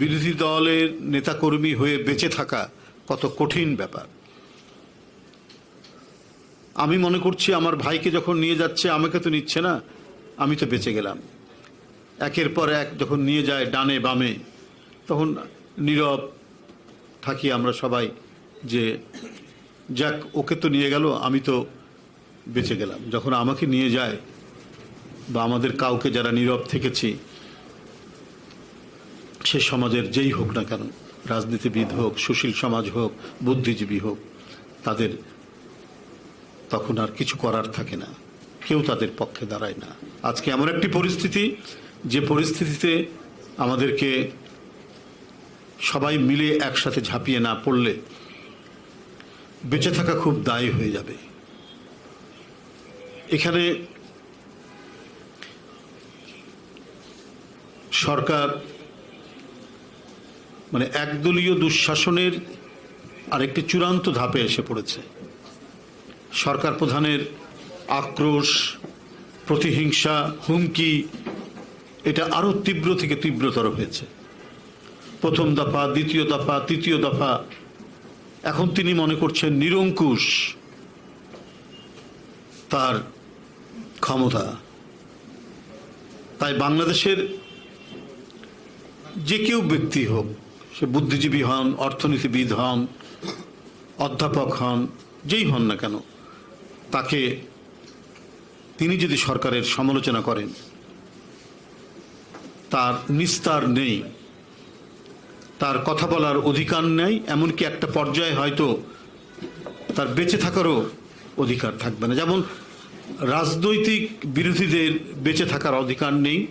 বিরোধী দলের নেতাকর্মী হয়ে বেঁচে থাকা কত কঠিন ব্যাপার। আমি মনে করছি আমার ভাইকে যখন নিয়ে যাচ্ছে, আমাকে তো নিচ্ছে না, আমি তো বেঁচে গেলাম। একের পর এক যখন নিয়ে যায় ডানে বামে, তখন নীরব থাকি আমরা সবাই যে, যাক, ওকে তো নিয়ে গেল, আমি তো বেঁচে গেলাম। যখন আমাকে নিয়ে যায় বা আমাদের কাউকে যারা নীরব থেকেছি সে সমাজের যেই হোক না কেন, রাজনীতিবিদ হোক, সুশীল সমাজ হোক, বুদ্ধিজীবী হোক, তাদের তখন আর কিছু করার থাকে না। কেউ তাদের পক্ষে দাঁড়ায় না। আজকে এমন একটি পরিস্থিতি, যে পরিস্থিতিতে আমাদেরকে সবাই মিলে একসাথে ঝাঁপিয়ে না পড়লে বেঁচে থাকা খুব দায়ী হয়ে যাবে। এখানে সরকার মানে একদলীয় দুঃশাসনের আরেকটি চূড়ান্ত ধাপে এসে পড়েছে। সরকার প্রধানের আক্রোশ, প্রতিহিংসা, হুমকি, এটা আরও তীব্র থেকে তীব্রতর হয়েছে। প্রথম দফা, দ্বিতীয় দফা, তৃতীয় দফা, এখন তিনি মনে করছেন নিরঙ্কুশ তার ক্ষমতা। তাই বাংলাদেশের যে কেউ ব্যক্তি হোক সে বুদ্ধিজীবী হন, অর্থনীতিবিদ হন, অধ্যাপক হন, যেই হন না কেন, তাকে তিনি যদি সরকারের সমালোচনা করেন, তার নিস্তার নেই, তার কথা বলার অধিকার নেই, এমনকি একটা পর্যায়ে হয়তো তার বেঁচে থাকারও অধিকার থাকবে না। যেমন রাজনৈতিক বিরোধীদের বেঁচে থাকার অধিকার নেই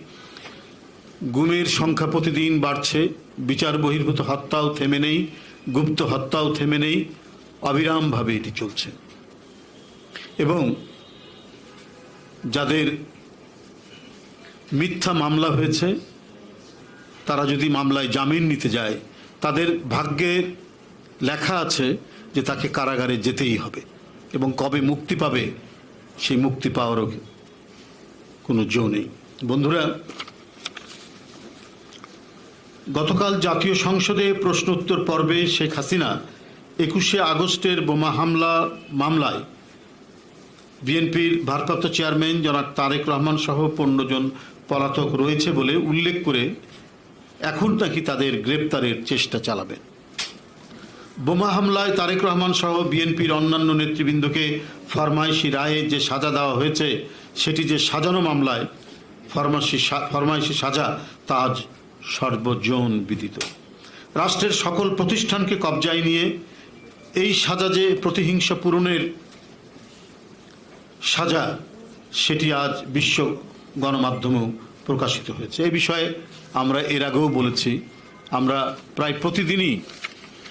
গুমের সংখ্যা প্রতিদিন বাড়ছে। বিচার বহির্ভূত হত্যাও থেমে নেই, গুপ্ত হত্যাও থেমে নেই, অবিরামভাবে এটি চলছে। এবং যাদের মিথ্যা মামলা হয়েছে, তারা যদি মামলায় জামিন নিতে যায়, তাদের ভাগ্যে লেখা আছে যে তাকে কারাগারে যেতেই হবে। এবং কবে মুক্তি পাবে, সেই মুক্তি পাওয়ারও কোনো জো নেই। বন্ধুরা গতকাল জাতীয় সংসদে প্রশ্ন উত্তর পর্বে শেখ হাসিনা একুশে আগস্টের বোমা হামলা মামলায় বিএনপির ভারপ্রাপ্ত চেয়ারম্যান জনাব তারেক রহমান সহ পনেরো জন পলাতক রয়েছে বলে উল্লেখ করে এখন নাকি তাদের গ্রেপ্তারের চেষ্টা চালাবেন। বোমা হামলায় তারেক রহমান সহ বিএনপির অন্যান্য নেতৃবৃন্দকে ফরমাইশি রায়ে যে সাজা দেওয়া হয়েছে, সেটি যে সাজানো মামলায় ফরমাইশি সা- ফরমাইশি সাজা তা আজ সর্বজন বিদিত। রাষ্ট্রের সকল প্রতিষ্ঠানকে কবজায় নিয়ে এই সাজা যে প্রতিহিংসা পূরণের সাজা, সেটি আজ বিশ্ব গণমাধ্যমেও প্রকাশিত হয়েছে। এই বিষয়ে আমরা এর আগেও বলেছি, আমরা প্রায় প্রতিদিনই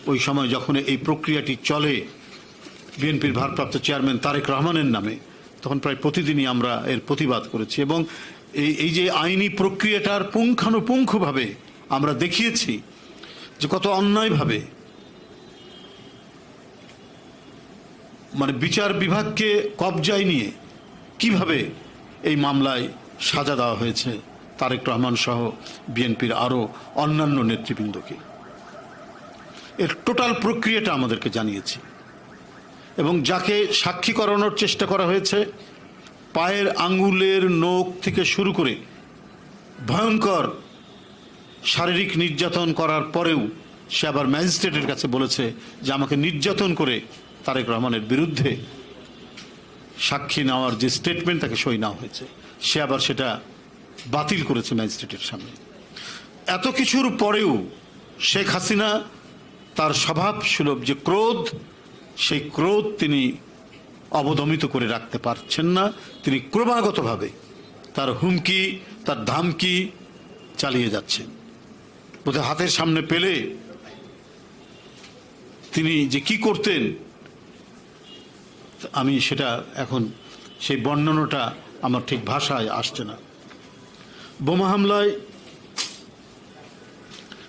ওই সময় যখন এই প্রক্রিয়াটি চলে বিএনপির ভারপ্রাপ্ত চেয়ারম্যান তারেক রহমানের নামে, তখন প্রায় প্রতিদিনই আমরা এর প্রতিবাদ করেছি এবং এই এই যে আইনি প্রক্রিয়াটার পুঙ্খানুপুঙ্খভাবে আমরা দেখিয়েছি যে কত অন্যায়ভাবে মানে বিচার বিভাগকে কবজায় নিয়ে কীভাবে এই মামলায় সাজা দেওয়া হয়েছে, তারেক রহমান সহ বিএনপির আরও অন্যান্য নেতৃবৃন্দকে। এর টোটাল প্রক্রিয়াটা আমাদেরকে জানিয়েছি এবং যাকে সাক্ষী করানোর চেষ্টা করা হয়েছে পায়ের আঙ্গুলের নখ থেকে শুরু করে ভয়ঙ্কর শারীরিক নির্যাতন করার পরেও সে আবার ম্যাজিস্ট্রেটের কাছে বলেছে যে আমাকে নির্যাতন করে তারেক রহমানের বিরুদ্ধে সাক্ষী নেওয়ার যে স্টেটমেন্ট তাকে সই নেওয়া হয়েছে, সে আবার সেটা বাতিল করেছে ম্যাজিস্ট্রেটের সামনে। এত কিছুর পরেও শেখ হাসিনা তার স্বভাব সুলভ যে ক্রোধ, সেই ক্রোধ তিনি অবদমিত করে রাখতে পারছেন না। তিনি ক্রমাগতভাবে তার হুমকি, তার ধামকি চালিয়ে যাচ্ছেন। বোধহয় হাতের সামনে পেলে তিনি যে কি করতেন, আমি সেটা এখন সেই বর্ণনাটা আমার ঠিক ভাষায় আসছে না। বোমা হামলায়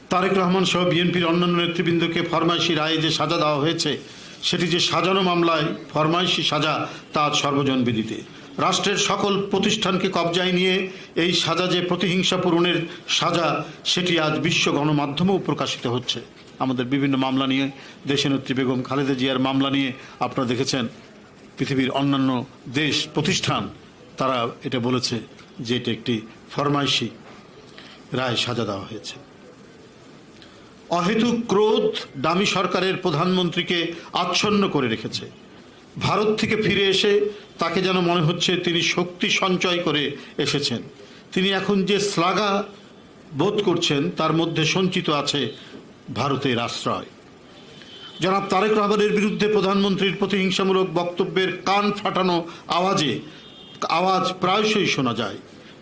তারেক রহমান সহ বিএনপির অন্যান্য নেতৃবৃন্দকে ফরমাইশি রায়ে যে সাজা দেওয়া হয়েছে সেটি যে সাজানো মামলায় ফরমাইশি সাজা তা আজ সর্বজন বিদিতে রাষ্ট্রের সকল প্রতিষ্ঠানকে কবজায় নিয়ে এই সাজা যে প্রতিহিংসা পূরণের সাজা, সেটি আজ বিশ্ব গণমাধ্যমেও প্রকাশিত হচ্ছে। আমাদের বিভিন্ন মামলা নিয়ে, দেশনেত্রী বেগম খালেদা জিয়ার মামলা নিয়ে আপনারা দেখেছেন, পৃথিবীর অন্যান্য দেশ প্রতিষ্ঠান, তারা এটা বলেছে যে এটা একটি ফরমাইশি রায় সাজা দেওয়া হয়েছে। অহেতুক ক্রোধ দামি সরকারের প্রধানমন্ত্রীকে আচ্ছন্ন করে রেখেছে। ভারত থেকে ফিরে এসে তাকে যেন মনে হচ্ছে তিনি শক্তি সঞ্চয় করে এসেছেন। তিনি এখন যে শ্লাঘা বোধ করছেন, তার মধ্যে সঞ্চিত আছে ভারতের আশ্রয়। জনাব তারেক রহমানের বিরুদ্ধে প্রধানমন্ত্রীর প্রতিহিংসামূলক বক্তব্যের কান ফাটানো আওয়াজে, আওয়াজ প্রায়শই শোনা যায়।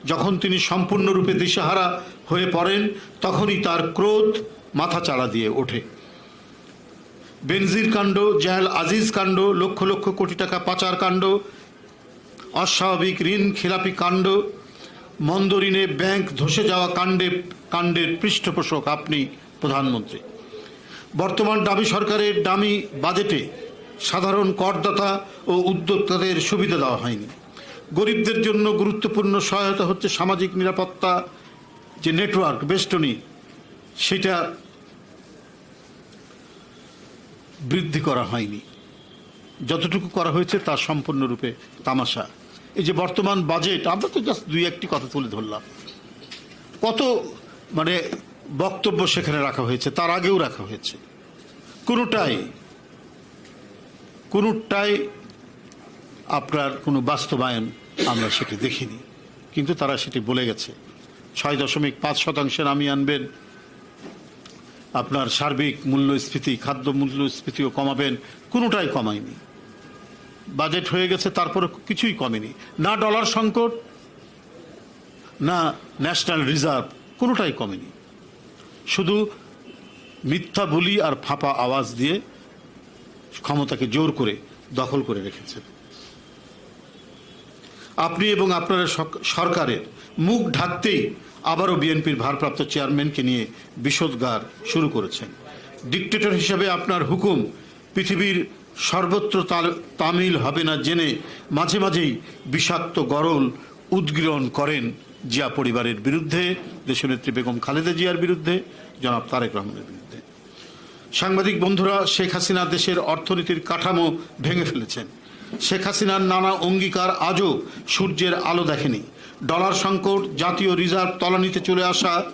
যখন তিনি সম্পূর্ণরূপে দিশেহারা হয়ে পড়েন, তখনই তার ক্রোধ মাথা চাড়া দিয়ে ওঠে। বেনজির কাণ্ড, জাহেল আজিজ কাণ্ড, লক্ষ লক্ষ কোটি টাকা পাচার কাণ্ড, অস্বাভাবিক ঋণ, খেলাপি কাণ্ড, মন্দ ঋণে ব্যাংক ধসে যাওয়া কাণ্ডে, কাণ্ডের পৃষ্ঠপোষক আপনি প্রধানমন্ত্রী। বর্তমান দামি সরকারের দামি বাজেটে সাধারণ করদাতা ও উদ্যোক্তাদের সুবিধা দেওয়া হয়নি। গরিবদের জন্য গুরুত্বপূর্ণ সহায়তা হচ্ছে সামাজিক নিরাপত্তা যে নেটওয়ার্ক, বেষ্টনী, সেটা বৃদ্ধি করা হয়নি। যতটুকু করা হয়েছে তা সম্পূর্ণরূপে তামাশা। এই যে বর্তমান বাজেট, আমরা তো জাস্ট দুই একটি কথা তুলে ধরলাম। কত মানে বক্তব্য সেখানে রাখা হয়েছে, তার আগেও রাখা হয়েছে। কোনোটাই কোনোটাই আপনার কোনো বাস্তবায়ন আমরা সেটি দেখিনি। কিন্তু তারা সেটি বলে গেছে। ছয় দশমিক পাঁচ শতাংশে নামিয়ে আনবেন আপনার সার্বিক মূল্যস্ফীতি, খাদ্য মূল্যস্ফীতিও কমাবেন, কোনোটাই কমায়নি। বাজেট হয়ে গেছে তারপরে কিছুই কমেনি। না ডলার সংকট, না ন্যাশনাল রিজার্ভ, কোনোটাই কমেনি। শুধু মিথ্যা বলি আর ফাঁপা আওয়াজ দিয়ে ক্ষমতাকে জোর করে দখল করে রেখেছেন। আপনি এবং আপনার সরকারের মুখ ঢাকতেই আবারও বিএনপির ভারপ্রাপ্ত চেয়ারম্যানকে নিয়ে বিষোদ্গার শুরু করেছেন। ডিকটেটর হিসেবে আপনার হুকুম পৃথিবীর সর্বত্র তামিল হবে না জেনে মাঝে মাঝেই বিষাক্ত গরল উদ্গীরণ করেন জিয়া পরিবারের বিরুদ্ধে, দেশনেত্রী বেগম খালেদা জিয়ার বিরুদ্ধে, জনাব তারেক রহমানের বিরুদ্ধে। সাংবাদিক বন্ধুরা, শেখ হাসিনা দেশের অর্থনীতির কাঠামো ভেঙে ফেলেছেন। শেখ হাসিনার নানা অঙ্গীকার আজও সূর্যের আলো দেখেনি। ডলার সংকট, জাতীয় রিজার্ভ তলানিতে চলে আসা,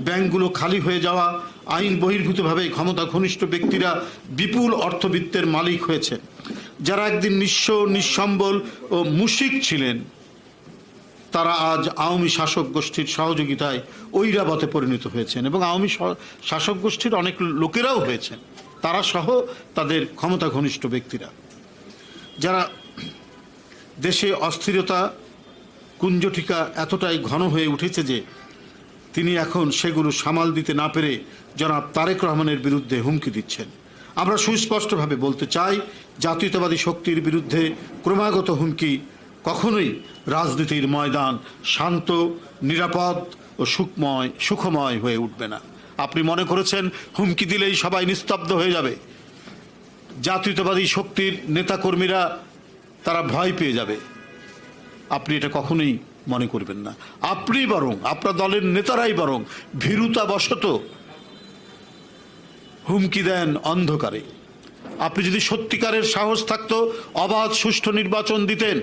ব্যাংকগুলো খালি হয়ে যাওয়া, আইন বহির্ভূতভাবে ক্ষমতা ঘনিষ্ঠ ব্যক্তিরা বিপুল অর্থবিত্তের মালিক হয়েছে। যারা একদিন নিঃস্ব, নিঃসম্বল ও মুশিক ছিলেন, তারা আজ আওয়ামী শাসক গোষ্ঠীর সহযোগিতায় ঐরাবতে পরিণত হয়েছেন এবং আওয়ামী শাসক গোষ্ঠীর অনেক লোকেরাও হয়েছেন। তারা সহ তাদের ক্ষমতা ঘনিষ্ঠ ব্যক্তিরা। যারা দেশে অস্থিরতা কুঞ্জটিকা এতটাই ঘন হয়ে উঠেছে যে তিনি এখন সেগুলো সামাল দিতে না পেরে জনাব তারেক রহমানের বিরুদ্ধে হুমকি দিচ্ছেন। আমরা সুস্পষ্টভাবে বলতে চাই, জাতীয়তাবাদী শক্তির বিরুদ্ধে ক্রমাগত হুমকি কখনোই রাজনীতির ময়দান শান্ত, নিরাপদ ও সুখময় সুখময় হয়ে উঠবে না। আপনি মনে করেছেন, হুমকি দিলেই সবাই নিস্তব্ধ হয়ে যাবে। জাতীয়তাবাদী শক্তির নেতাকর্মীরা তারা ভয় পেয়ে যাবে। আপনি এটা কখনোই মনে করবেন না। আপনি বরং, আপনার দলের নেতারাই বরং ভীরুতা বশত হুমকি দেন অন্ধকারে। আপনি যদি সত্যিকারের সাহস থাকতো, অবাধ সুষ্ঠু নির্বাচন দিতেন,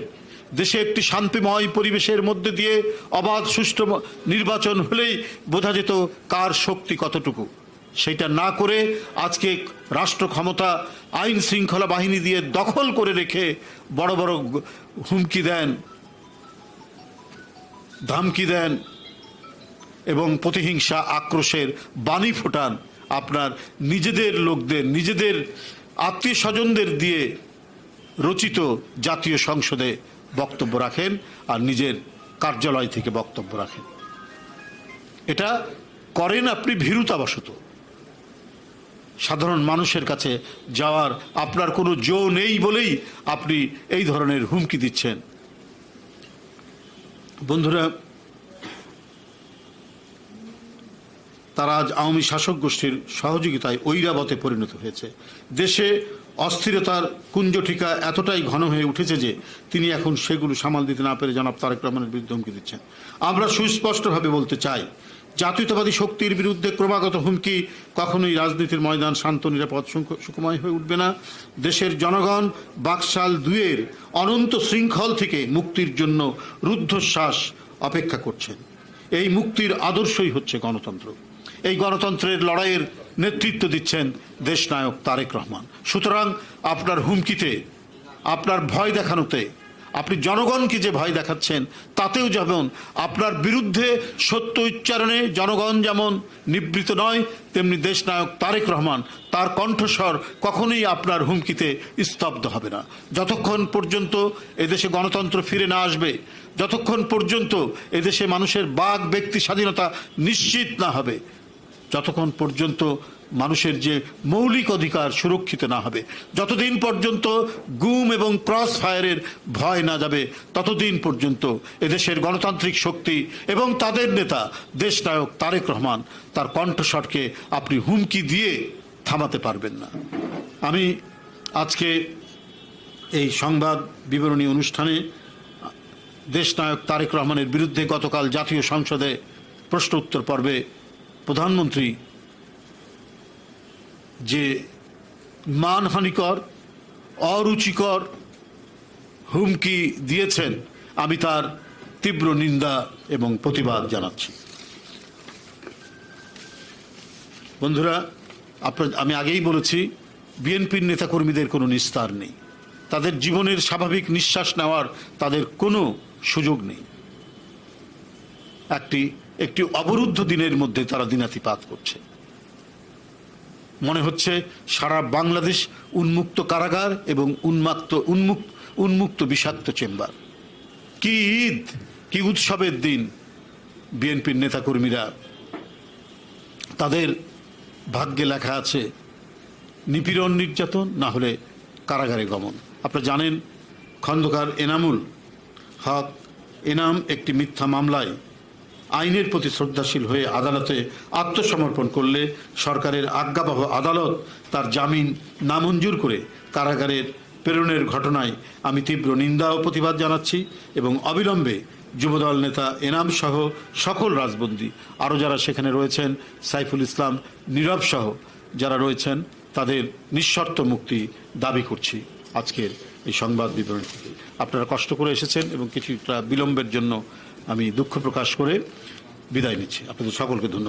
দেশে একটি শান্তিময় পরিবেশের মধ্যে দিয়ে অবাধ সুষ্ঠু নির্বাচন হলেই বোঝা যেত কার শক্তি কতটুকু। সেটা না করে আজকে রাষ্ট্র ক্ষমতা, আইন শৃঙ্খলা বাহিনী দিয়ে দখল করে রেখে বড় বড় হুমকি দেন, ধমকি দেন এবং প্রতিহিংসা আক্রোশের বাণী ফোটান আপনার নিজেদের লোকদের, নিজেদের আত্মীয় স্বজনদের দিয়ে রচিত জাতীয় সংসদে বক্তব্য রাখেন আর নিজের কার্যালয় থেকে বক্তব্য রাখেন। এটা করেন আপনি ভীরুতাবশত। সাধারণ মানুষের কাছে যাওয়ার আপনার কোনো জো নেই বলেই আপনি এই ধরনের হুমকি দিচ্ছেন। বন্ধুরা, তারা আজ আওয়ামী শাসক গোষ্ঠীর সহযোগিতায় ঐরাবতে পরিণত হয়েছে। দেশে অস্থিরতার কুঞ্জটিকা এতটাই ঘন হয়ে উঠেছে যে তিনি এখন সেগুলো সামাল দিতে না পেরে জনাব তারেক রহমানের বিরুদ্ধে হুমকি দিচ্ছেন। আমরা সুস্পষ্টভাবে বলতে চাই জাতীয়তাবাদী শক্তির বিরুদ্ধে ক্রমাগত হুমকি, কখনোই রাজনীতির ময়দান শান্ত, নিরাপদ সুখময় হয়ে উঠবে না। দেশের জনগণ বাকশাল দুয়ের অনন্ত শৃঙ্খল থেকে মুক্তির জন্য রুদ্ধশ্বাস অপেক্ষা করছেন। এই মুক্তির আদর্শই হচ্ছে গণতন্ত্র। এই গণতন্ত্রের লড়াইয়ের নেতৃত্ব দিচ্ছেন দেশনায়ক তারেক রহমান। সুতরাং আপনার হুমকিতে, আপনার ভয় দেখানোতে আপনি জনগণকে যে ভয় দেখাচ্ছেন, তাতেও যেমন আপনার বিরুদ্ধে সত্য উচ্চারণে জনগণ যেমন নিবৃত নয়, তেমনি দেশনায়ক তারেক রহমান তার কণ্ঠস্বর কখনোই আপনার হুমকিতে স্তব্ধ হবে না। যতক্ষণ পর্যন্ত এদেশে গণতন্ত্র ফিরে না আসবে, যতক্ষণ পর্যন্ত এদেশে মানুষের বাক ব্যক্তি স্বাধীনতা নিশ্চিত না হবে যতক্ষণ পর্যন্ত মানুষের যে মৌলিক অধিকার সুরক্ষিত না হবে, যতদিন পর্যন্ত গুম এবং ক্রস ফায়ারের ভয় না যাবে, ততদিন পর্যন্ত এদেশের গণতান্ত্রিক শক্তি এবং তাদের নেতা দেশনায়ক তারেক রহমান তার কণ্ঠস্বরকে আপনি হুমকি দিয়ে থামাতে পারবেন না। আমি আজকে এই সংবাদ বিবরণী অনুষ্ঠানে দেশনায়ক তারেক রহমানের বিরুদ্ধে গতকাল জাতীয় সংসদে প্রশ্ন উত্তর পর্বে প্রধানমন্ত্রী যে মানহানিকর, অরুচিকর হুমকি দিয়েছেন, আমি তার তীব্র নিন্দা এবং প্রতিবাদ জানাচ্ছি। বন্ধুরা, আপনার, আমি আগেই বলেছি, বিএনপির নেতাকর্মীদের কোনো নিস্তার নেই। তাদের জীবনের স্বাভাবিক নিঃশ্বাস নেওয়ার তাদের কোনো সুযোগ নেই। একটি একটি অবরুদ্ধ দিনের মধ্যে তারা দিনাতিপাত করছে। মনে হচ্ছে সারা বাংলাদেশ উন্মুক্ত কারাগার এবং উন্মাক্ত উন্মুক্ত উন্মুক্ত বিষাক্ত চেম্বার। কি ঈদ, কি উৎসবের দিন বিএনপির নেতাকর্মীরা। তাদের ভাগ্যে লেখা আছে, নিপীড়ন নির্যাতন না হলে কারাগারে গমন। আপনারা জানেন খন্দকার এনামুল হক, এনাম একটি মিথ্যা মামলায় আইনের প্রতি শ্রদ্ধাশীল হয়ে আদালতে আত্মসমর্পণ করলে সরকারের আজ্ঞাবহ আদালত তার জামিন নামঞ্জুর করে কারাগারের প্রেরণের ঘটনায় আমি তীব্র নিন্দা ও প্রতিবাদ জানাচ্ছি এবং অবিলম্বে যুবদল নেতা এনাম সহ সকল রাজবন্দী, আরও যারা সেখানে রয়েছেন, সাইফুল ইসলাম, নীরব সহ যারা রয়েছেন, তাদের নিঃশর্ত মুক্তি দাবি করছি আজকের এই সংবাদ বিবরণ থেকে আপনারা কষ্ট করে এসেছেন এবং কিছুটা বিলম্বের জন্য আমি দুঃখ প্রকাশ করে বিদায় নিচ্ছি। আপনাদের সকলকে ধন্যবাদ।